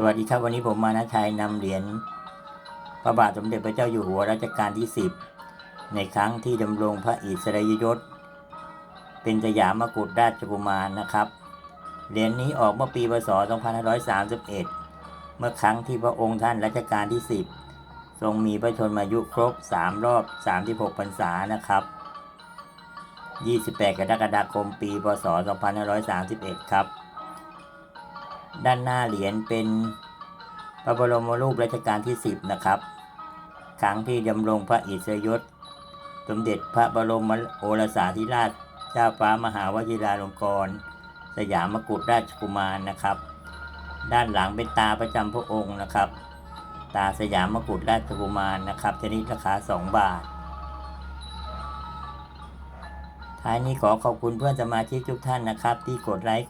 สวัสดีครับวันนี้ผมมานะชัยนำเหรียญพระบาทสมเด็จพระเจ้าอยู่หัวรัชกาลที่ 10 ในครั้งที่ดำรงพระอิสริยยศ เป็นสยามกุฎราชกุมารนะครับเหรียญนี้ออกเมื่อปีพศ 2531 เมื่อครั้งที่พระองค์ท่านรัชกาลที่ 10 ทรงมีพระชนมายุครบ 3 รอบ 36พรรษานะครับ 28 กรกฎาคม ปี พศ 2531 ครับ ด้านหน้าเหรียญเป็นพระบรมรูปรัชกาลที่ 10 นะครับครั้งที่ดำรงพระอิสริยยศสมเด็จพระบรมโอรสาธิราชเจ้าฟ้ามหาวชิราลงกรณสยามกุฎราชกุมารนะครับ ด้านหลังเป็นตาประจำพระองค์นะครับ ตาสยามกุฎราชกุมารนะครับชนิดราคา 2 บาท ท้ายนี้ขอขอบคุณเพื่อนสมาชิกทุกท่านนะครับ ที่กดไลค์กด